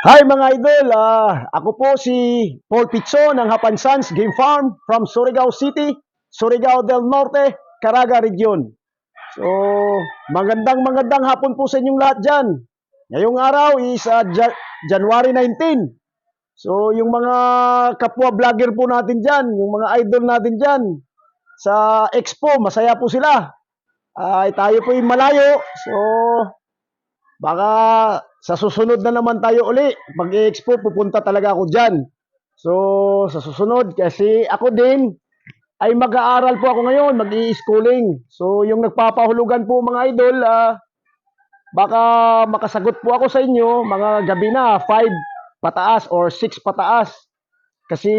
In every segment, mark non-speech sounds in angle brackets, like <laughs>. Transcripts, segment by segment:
Hi mga idol, Ah, ako po si Paul Pizzo ng Hapan Sons Game Farm from Surigao City, Surigao del Norte, Caraga Region. So, magandang magandang hapon po sa inyong lahat dyan. Ngayong araw is Ja- January 19. So, yung mga kapwa vlogger po natin dyan, yung mga idol natin dyan, sa Expo, masaya po sila. Ay, tayo po yung malayo. So, Baka sa susunod na naman tayo uli. Pag expo pupunta talaga ako dyan. So, sa susunod, kasi ako din, ay mag-aaral po ako ngayon, mag-i-schooling. So, yung nagpapahulugan po mga idol, ah, baka makasagot po ako sa inyo, mga gabi na, 5 pataas or 6 pataas. Kasi,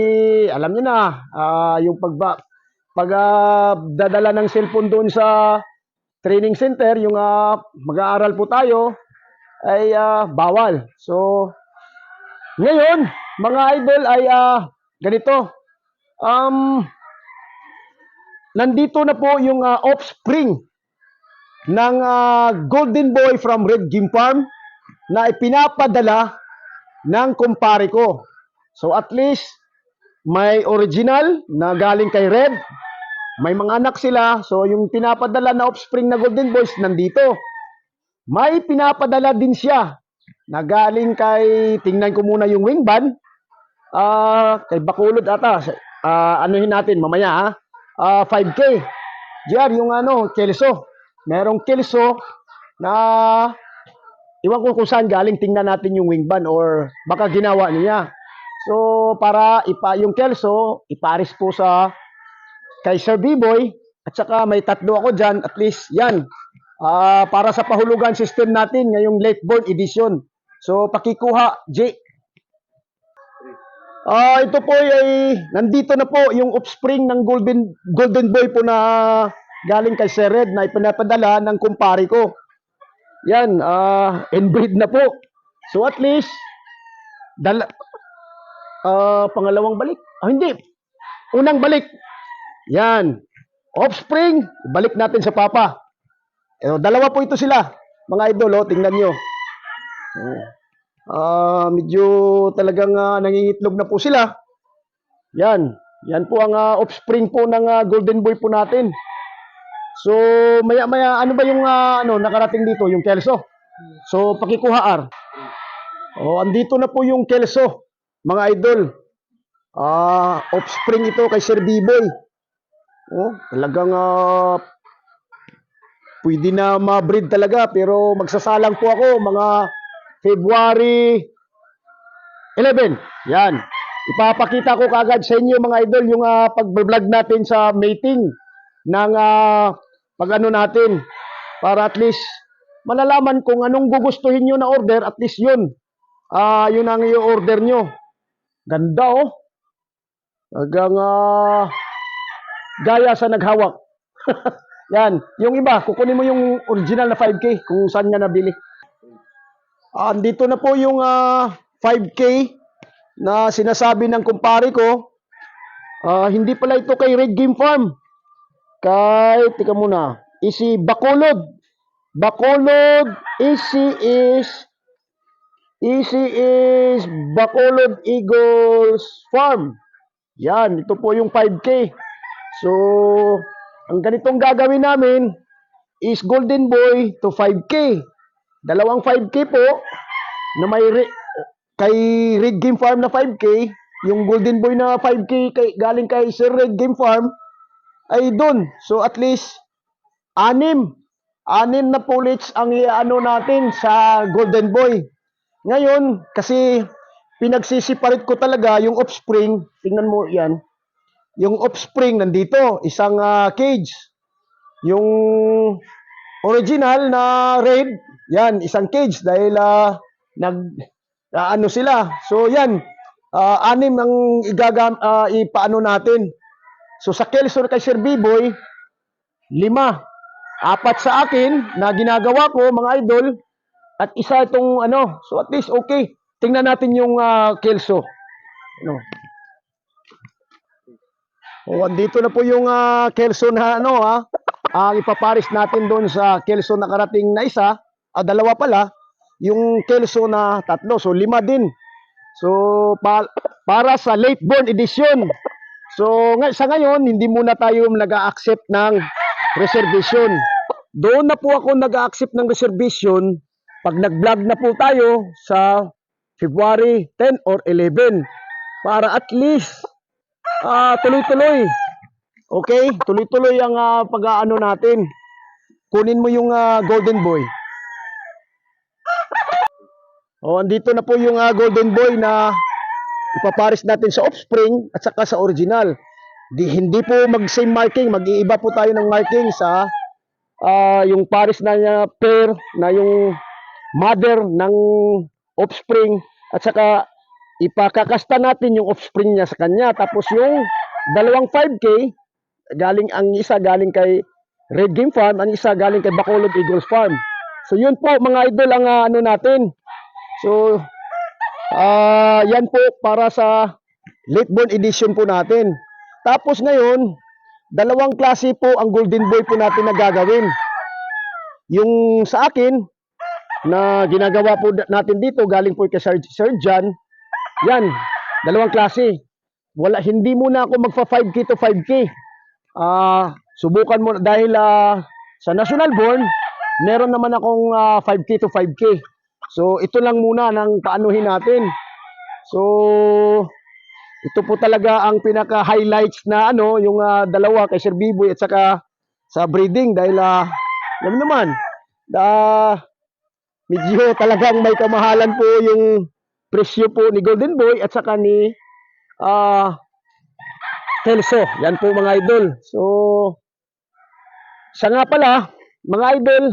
alam niyo na, ah, yung pagba, pag ah, dadala ng cellphone doon sa training center, yung ah, mag-aaral po tayo, ay ah, bawal. So, ngayon, mga idol ay ah, ganito. Um, nandito na po yung ah, offspring ng ah, Golden Boy from Red Game Farm na ipinapadala ng kumpare ko. So at least may original na galing kay Red. May mga anak sila. So yung pinapadala na offspring na Golden Boys nandito. May pinapadala din siya na galing kay, tingnan ko muna yung wing ban, ah kay Bakulod ata, Ah, anuhin natin mamaya ha, Ah, 5K. Diyan, yung ano, kelso. Merong kelso na, iwan ko kung saan galing, tingnan natin yung wing ban or baka ginawa niya. So, para ipa, yung kelso, iparis po sa kay Sir B-Boy, at saka may tatlo ako dyan, at least yan, Ah, para sa pahulugan system natin ngayong late born edition. So pakikuha, J. Ah, ito po ay nandito na po yung offspring ng golden golden boy po na galing kay Sir Red na ipinapadala ng kumpare ko. Yan, ah, inbreed na po. So at least dala ah, pangalawang balik. Ah, hindi. Unang balik. Yan. Offspring, balik natin sa papa. Eh, dalawa po ito sila, mga idol, oh, tingnan nyo. Ah, medyo talagang ah, nangingitlog na po sila. Yan. Yan po ang ah, offspring po ng ah, golden boy po natin. So, maya maya ano ba yung ah, ano nakarating dito, yung kelso? So, pakikuha R. Oh, andito na po yung kelso, mga idol. Ah, offspring ito kay Sir B-Boy. Oh, talagang ah, pwede na ma-breed talaga pero magsasalang po ako mga February 11. Yan. Ipapakita ko kagad sa inyo mga idol yung uh, pag-vlog natin sa mating ng ah, pag-ano natin para at least malalaman kung anong gugustuhin nyo na order at least yun. Ah, yun ang i-order nyo. Ganda oh. Hanggang ah, gaya sa naghawak. <laughs> Yan. Yung iba, kukunin mo yung original na 5K kung saan niya nabili. Ah, andito na po yung ah, 5K na sinasabi ng kumpare ko. Ah, hindi pala ito kay Red Game Farm. Kay, tika muna, isi Bacolod. Bacolod, isi is, isi is Bacolod Eagles Farm. Yan, ito po yung 5K. So, ang ganitong gagawin namin is Golden Boy to 5K. Dalawang 5K po na may re- kay Red Game Farm na 5K, yung Golden Boy na 5K kay, galing kay Sir Red Game Farm ay doon. So at least anim, anim na pullets ang iano natin sa Golden Boy. Ngayon, kasi pinagsisiparit ko talaga yung offspring, tingnan mo yan, yung offspring nandito, isang ah, cage. Yung original na red, yan, isang cage dahil ah, nag ah, ano sila. So yan, ah, anim ang igagam ah, ipaano natin. So sa Kelso kay Sir B-Boy, lima. Apat sa akin na ginagawa ko mga idol at isa itong ano. So at least okay. Tingnan natin yung ah, Kelso. Ano? O, andito na po yung ah, Kelso na ano ha. Ang ipaparis natin doon sa Kelso na karating na isa, ah, dalawa pala. yung Kelso na tatlo. So, lima din. So, pa- para sa late born edition. So, nga- sa ngayon, hindi muna tayo nag-accept ng reservation. Doon na po ako nag-accept ng reservation pag nag-vlog na po tayo sa February 10 or 11 para at least ah, tuloy-tuloy. Okay? Tuloy-tuloy ang ah, pag-aano natin. Kunin mo yung ah, Golden Boy. Oh, andito na po yung ah, Golden Boy na ipapares natin sa offspring at saka sa original. Di, hindi po mag-same marking, mag-iiba po tayo ng marking sa ah, yung pares na niya pair na yung mother ng offspring at saka ipakakasta natin yung offspring niya sa kanya. Tapos yung dalawang 5K, galing ang isa galing kay Red Game Farm, ang isa galing kay Bacolod Eagles Farm. So yun po mga idol ang ah, ano natin. So ah yan po para sa late born edition po natin. Tapos ngayon, dalawang klase po ang Golden Boy po natin na gagawin. Yung sa akin, na ginagawa po natin dito, galing po kay Sir, Sir John, yan, dalawang klase. Wala, hindi muna ako magfa 5K to 5K. Ah, subukan mo dahil ah, sa National Born, meron naman akong ah, 5K to 5K. So, ito lang muna ng paanuhin natin. So, ito po talaga ang pinaka-highlights na ano, yung ah, dalawa kay Sir Biboy at saka sa breeding dahil ah, alam naman, ah, medyo talagang may kamahalan po yung presyo po ni Golden Boy at saka ni ah Kelso. Yan po mga idol. So, siya nga pala, mga idol,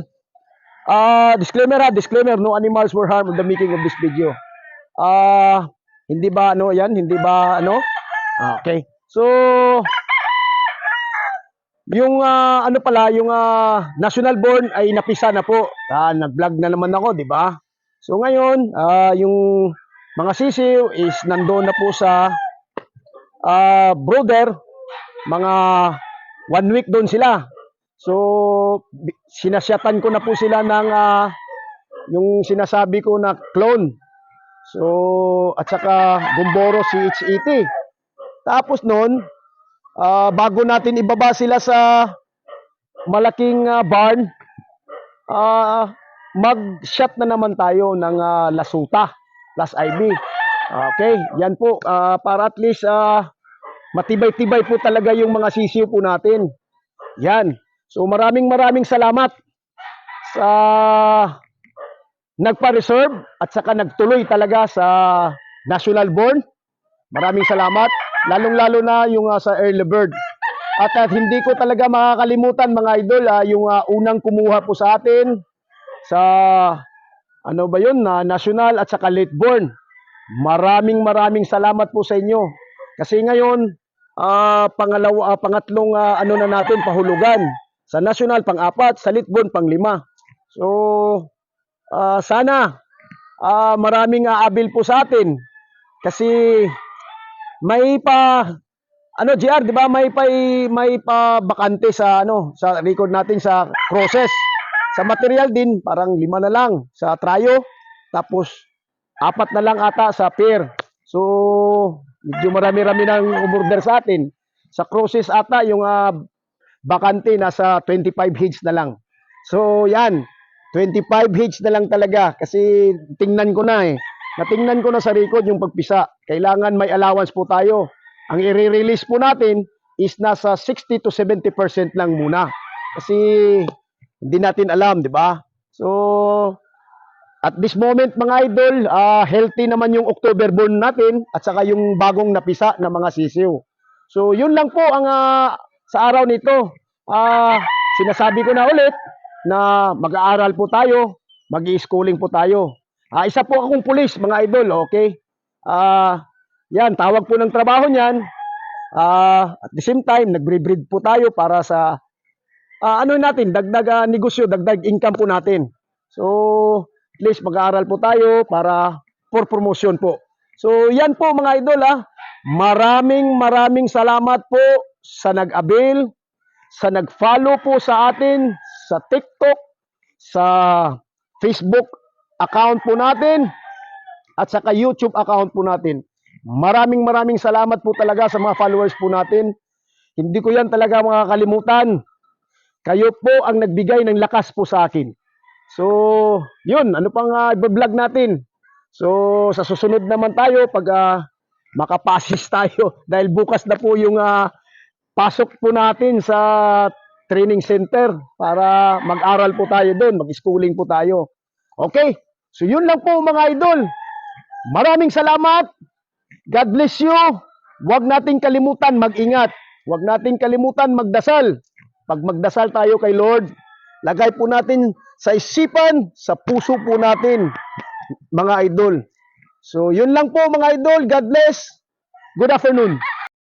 ah disclaimer ha, disclaimer, no animals were harmed in the making of this video. Ah, hindi ba ano yan? Hindi ba ano? Ah, okay. So, yung ah, ano pala, yung ah, national born ay napisa na po. Ah, nag-vlog na naman ako, di ba? So ngayon, ah, yung mga sisiw is nandoon na po sa ah, brother. Mga one week doon sila. So, sinasyatan ko na po sila ng ah, yung sinasabi ko na clone. So, at saka Gumboro CH80. Tapos noon, ah, bago natin ibaba sila sa malaking ah, barn, ah, mag-shot na naman tayo ng ah, Lasuta, Las IB. Okay, yan po ah, para at least ah, matibay-tibay po talaga yung mga sisiw po natin. Yan. So maraming maraming salamat sa nagpa-reserve at saka nagtuloy talaga sa National Born. Maraming salamat. Lalong-lalo na yung ah, sa early bird. At, at hindi ko talaga makakalimutan mga idol ah, yung ah, unang kumuha po sa atin sa ano ba yun na national at saka late born. Maraming maraming salamat po sa inyo. Kasi ngayon ah, pangalawa ah, pangatlong ah, ano na natin pahulugan. Sa national pang-apat, sa late born pang-lima. So ah, sana ah, maraming aabil po sa atin kasi may pa ano GR, 'di ba? May pa may pa bakante sa ano sa record natin sa process. Sa material din, parang lima na lang sa tryo. Tapos apat na lang ata sa pair. So, medyo marami-rami nang umorder sa atin. Sa crosses ata yung ah, bakante nasa 25 heads na lang. So, yan. 25 heads na lang talaga kasi tingnan ko na eh. Natingnan ko na sa record yung pagpisa. Kailangan may allowance po tayo. Ang i-release po natin is nasa 60 to 70% lang muna. Kasi hindi natin alam, di ba? So, at this moment mga idol, ah, healthy naman yung October born natin at saka yung bagong napisa na mga sisiw. So, yun lang po ang ah, sa araw nito. Ah, sinasabi ko na ulit na mag-aaral po tayo, mag-i-schooling po tayo. Ah, isa po akong pulis, mga idol, okay? Ah, yan, tawag po ng trabaho niyan. Ah, at the same time, nagbre-breed po tayo para sa ah, ano natin, dagdag ah, negosyo, dagdag income po natin. So, at least mag-aaral po tayo para for promotion po. So, yan po mga idol ah. Maraming maraming salamat po sa nag-avail, sa nag-follow po sa atin sa TikTok, sa Facebook, account po natin at saka YouTube account po natin. Maraming maraming salamat po talaga sa mga followers po natin. Hindi ko yan talaga makakalimutan. Kayo po ang nagbigay ng lakas po sa akin. So, yun, ano pang uh, vlog natin? So, sa susunod naman tayo pag ah, makapasis <laughs> tayo dahil bukas na po yung ah, pasok po natin sa training center para mag-aral po tayo doon, mag-schooling po tayo. Okay? So, yun lang po mga idol. Maraming salamat. God bless you. Huwag nating kalimutan mag-ingat. Huwag nating kalimutan magdasal. Pag magdasal tayo kay Lord, lagay po natin sa isipan, sa puso po natin, mga idol. So, yun lang po mga idol. God bless. Good afternoon.